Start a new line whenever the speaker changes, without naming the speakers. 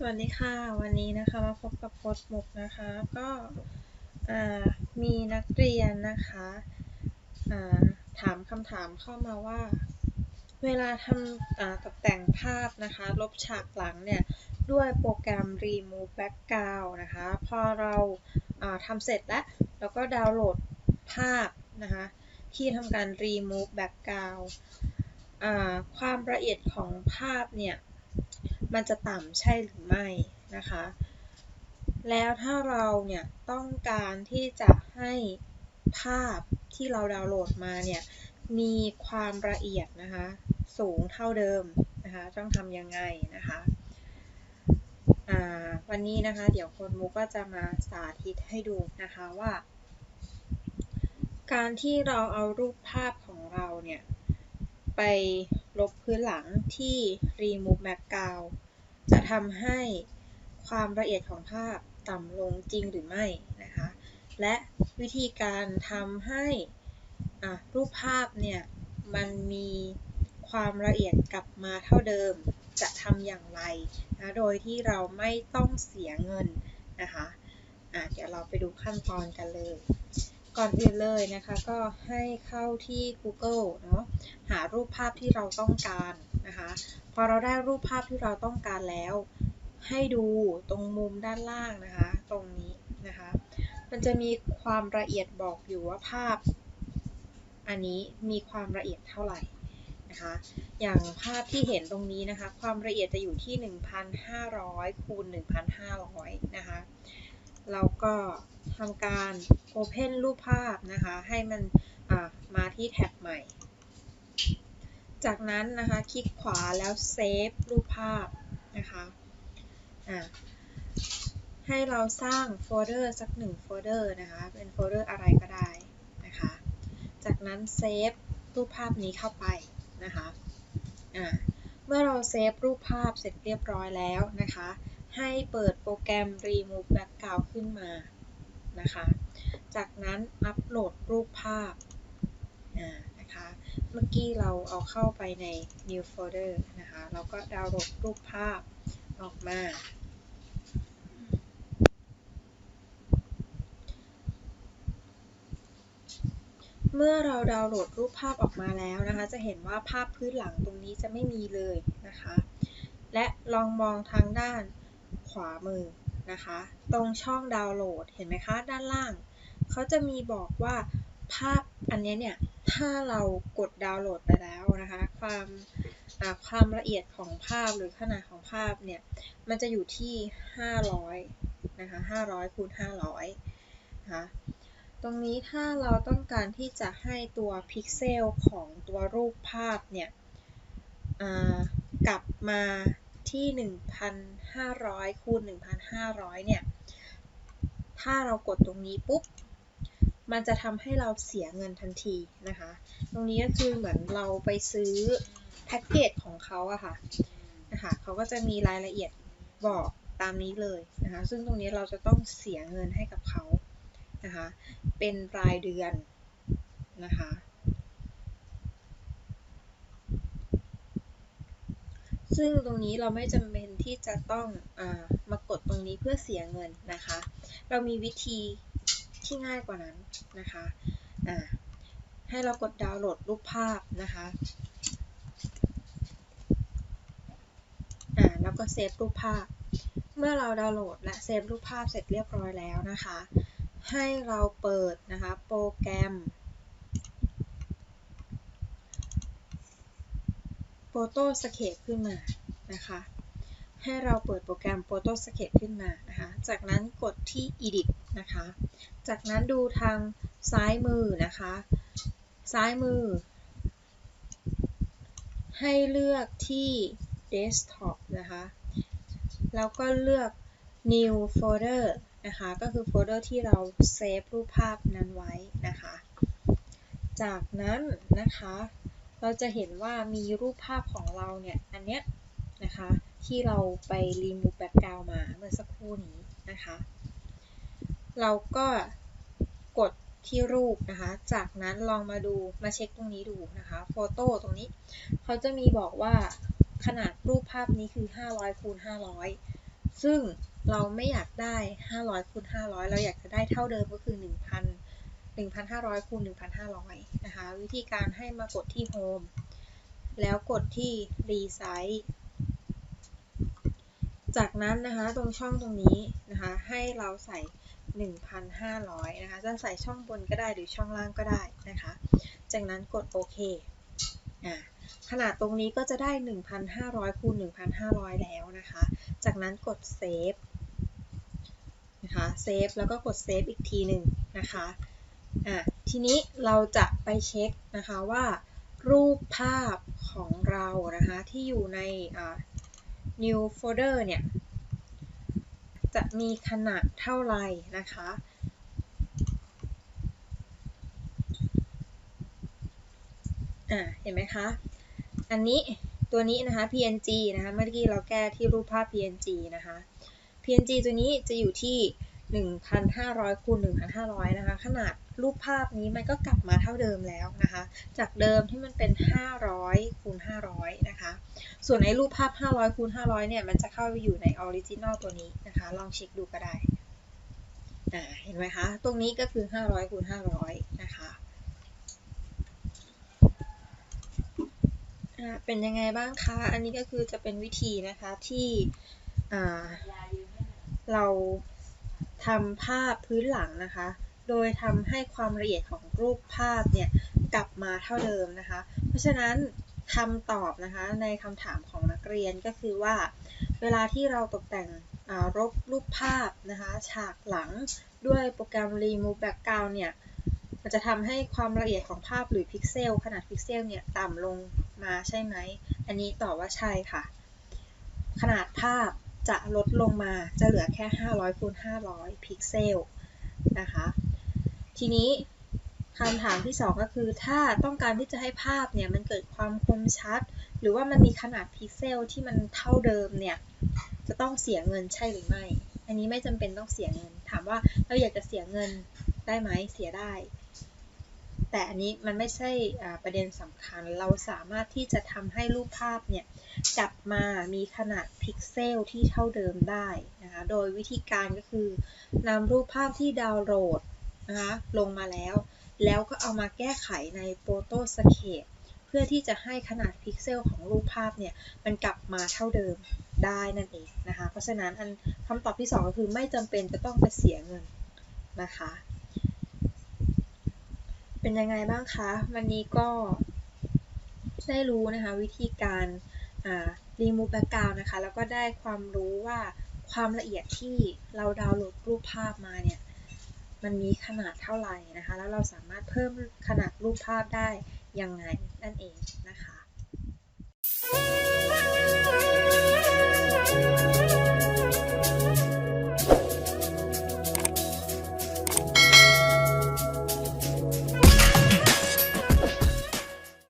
สวัสดีค่ะ วันนี้นะคะมาพบกับโค้ชมุกนะคะ ก็มีนักเรียนนะคะถามคำถามเข้ามาว่า เวลาทำตกแต่งภาพนะคะ ลบฉากหลังเนี่ย ด้วยโปรแกรม remove background นะคะ พอเราทำเสร็จแล้วแล้วก็ดาวน์โหลดภาพนะคะ ที่ทำการ remove background ความละเอียดของภาพเนี่ย มันจะต่ำใช่หรือไม่นะคะ แล้วถ้าเราเนี่ยต้องการที่จะให้ภาพที่เราดาวน์โหลดมาเนี่ยมีความละเอียดนะคะสูงเท่าเดิมนะคะต้องทำยังไงนะคะวันนี้นะคะเดี๋ยวคนมุกก็จะมาสาธิตให้ดูนะคะว่า การที่เราเอารูปภาพของเราเนี่ยไป ลบพื้นหลังที่ remove background จะทำให้ความละเอียดของภาพต่ำลงจริงหรือไม่นะคะ และวิธีการทำให้รูปภาพเนี่ยมันมีความละเอียดกลับมาเท่าเดิมจะทำอย่างไรนะโดยที่เราไม่ต้องเสียเงินนะคะะเดี๋ยวเราไปดูขั้นตอนกันเลย ก่อนอื่นเลยนะคะ ก็ให้เข้าที่ Google เนาะหารูปภาพที่เราต้องการนะคะ พอเราได้รูปภาพที่เราต้องการแล้ว ให้ดูตรงมุมด้านล่างนะคะ ตรงนี้นะคะ มันจะมีความละเอียดบอกอยู่ว่าภาพ อันนี้มีความละเอียดเท่าไหร่นะคะ อย่างภาพที่เห็นตรงนี้นะคะ ความละเอียดจะอยู่ที่ 1,500คูณ1,500 นะคะเราก็ ทำการ Open รูปภาพนะคะ ให้มันมาที่แท็บใหม่ จากนั้นนะคะคลิกขวาแล้วเซฟรูปภาพนะคะให้เราสร้างโฟลเดอร์สักหนึ่งโฟลเดอร์นะคะ เป็นโฟลเดอร์อะไรก็ได้นะคะ จากนั้นเซฟรูปภาพนี้เข้าไปนะคะเมื่อเราเซฟรูปภาพเสร็จเรียบร้อยแล้วนะคะ ให้เปิดโปรแกรม remove background ขึ้นมา นะคะ จากนั้นอัปโหลดรูปภาพนะคะ เมื่อกี้เราเอาเข้าไปใน new folder นะคะ เราก็ดาวน์โหลดรูปภาพออกมา เมื่อเราดาวน์โหลดรูปภาพออกมาแล้วนะคะ จะเห็นว่าภาพพื้นหลังตรงนี้จะไม่มีเลยนะคะ และลองมองทางด้านขวามือ นะคะ ตรงช่องดาวน์โหลดเห็นไหมคะ ด้านล่าง เขาจะมีบอกว่าภาพอันนี้เนี่ย ถ้าเรากดดาวน์โหลดไปแล้วนะคะ ความความละเอียดของภาพหรือขนาดของภาพเนี่ย มันจะอยู่ที่ 500 นะคะ 500คูณ500 นะคะ ตรงนี้ถ้าเราต้องการที่จะให้ตัวพิกเซลของตัวรูปภาพเนี่ยกลับมา ที่ 1,500 คูณ 1,500 เนี่ย ถ้าเรากดตรงนี้ปุ๊บ มันจะทำให้เราเสียเงินทันทีนะคะ ตรงนี้ก็คือเหมือนเราไปซื้อแพ็กเกจของเขาอะค่ะ นะคะเขาก็จะมีรายละเอียดบอกตามนี้เลยนะคะ ซึ่งตรงนี้เราจะต้องเสียเงินให้กับเขานะคะ เป็นรายเดือนนะคะ ซึ่งตรงนี้เราไม่จำเป็นที่จะต้องอมากดตรงนี้เพื่อเสียเงินนะคะ เรามีวิธีที่ง่ายกว่านั้นนะคะให้เรากดดาวน์โหลดรูปภาพนะคะแล้วก็เซฟรูปภาพ เมื่อเราดาวน์โหลดและเซฟรูปภาพเสร็จเรียบร้อยแล้วนะคะ ให้เราเปิดนะคะโปรแกรม Photoscape ขึ้นมา นะคะ ให้เราเปิดโปรแกรม Photoscape ขึ้นมานะคะ จากนั้นกดที่ Edit นะคะ จากนั้นดูทางซ้ายมือนะคะ ซ้ายมือ ให้เลือกที่ Desktop นะคะ แล้วก็เลือก New Folder นะคะ ก็คือโฟลเดอร์ที่เราเซฟรูปภาพนั้นไว้นะคะ จากนั้นนะคะ เราจะเห็นว่ามีรูปภาพของเราเนี่ย อันเนี้ย นะคะ ที่เราไปรีมูฟแบ็กกราวมาเมื่อสักครู่นี้นะคะ เราก็กดที่รูปนะคะ จากนั้นลองมาดูมาเช็คตรงนี้ดูนะคะโฟโต้ตรงนี้ เขาจะมีบอกว่าขนาดรูปภาพนี้คือ 500คูณ500 ซึ่งเราไม่อยากได้ 500คูณ500 เราอยากจะได้เท่าเดิมก็คือ 1,000 1,500คูณ1,500 นะคะ วิธีการให้มากดที่ Home แล้วกดที่ Resize จากนั้นนะคะตรงช่องตรงนี้นะคะให้เราใส่ 1,500นะคะจะใส่ช่องบนก็ได้หรือช่องล่างก็ได้นะคะ จากนั้นกดโอเคอ่าขนาดตรงนี้ก็จะได้ 1,500คูณ1,500 แล้วนะคะ จากนั้นกดเซฟนะคะเซฟแล้วก็กดเซฟอีกทีหนึ่งนะคะอ่าทีนี้เราจะไปเช็คนะคะว่ารูปภาพของเรานะคะที่อยู่ในอ่า new folder เนี่ย จะมีขนาดเท่าไหร่นะคะ อ่าเห็นไหมคะ อันนี้ตัวนี้นะคะ png นะคะ เมื่อกี้เราแก้ที่รูปภาพ png นะคะ png ตัวนี้จะอยู่ที่ 1,500คูณ1,500 นะคะ ขนาด รูปภาพนี้มันก็กลับมาเท่าเดิมแล้วนะคะ จากเดิมที่มันเป็น 500คูณ500 นะคะ ส่วนในรูปภาพ 500คูณ500 เนี่ย มันจะเข้าไปอยู่ในออริจินอลตัวนี้นะคะ ลองเช็คดูก็ได้ เห็นไหมคะ ตรงนี้ก็คือ 500คูณ500 นะคะเป็นยังไงบ้างคะ อันนี้ก็คือจะเป็นวิธีนะคะที่เราทำภาพพื้นหลังนะคะ โดยทำให้ความละเอียดของรูปภาพเนี่ยกลับมาเท่าเดิมนะคะ เพราะฉะนั้นคำตอบนะคะในคำถามของนักเรียนก็คือว่า เวลาที่เราตกแต่งรบรูปภาพนะคะฉากหลังด้วยโปรแกรม Remove Background เนี่ยมันจะทำให้ความละเอียดของภาพหรือพิกเซลขนาดพิกเซลเนี่ยต่ำลงมาใช่ไหม อันนี้ตอบว่าใช่ค่ะ ขนาดภาพจะลดลงมาจะเหลือแค่ 500คูณ500 พิกเซลนะคะ ทีนี้คำถามที่ 2 ก็คือถ้าต้องการที่จะให้ภาพเนี่ยมันเกิดความคมชัด หรือว่ามันมีขนาดพิกเซลที่มันเท่าเดิมเนี่ยจะต้องเสียเงินใช่หรือไม่ อันนี้ไม่จำเป็นต้องเสียเงิน ถามว่าเราอยากจะเสียเงินได้ไหมเสียได้ แต่อันนี้มันไม่ใช่ประเด็นสำคัญ เราสามารถที่จะทำให้รูปภาพเนี่ยกลับมามีขนาดพิกเซลที่เท่าเดิมได้นะคะ โดยวิธีการก็คือนำรูปภาพที่ดาวน์โหลด นะคะลงมาแล้ว แล้วก็เอามาแก้ไขใน Photoscape เพื่อที่จะให้ขนาดพิกเซลของรูปภาพเนี่ย มันกลับมาเท่าเดิมได้นั่นเองนะคะ เพราะฉะนั้นอันคำตอบที่ 2 ก็คือไม่จำเป็นจะต้องไปเสียเงินนะคะ เป็นยังไงบ้างคะ วันนี้ก็ได้รู้นะคะวิธีการรีมูฟแบ็กกราวนะคะ แล้วก็ได้ความรู้ว่าความละเอียดที่เราดาวน์โหลดรูปภาพมาเนี่ย มันมีขนาดเท่าไหร่นะคะ แล้วเราสามารถเพิ่มขนาดรูปภาพได้ยังไงนั่นเองนะคะ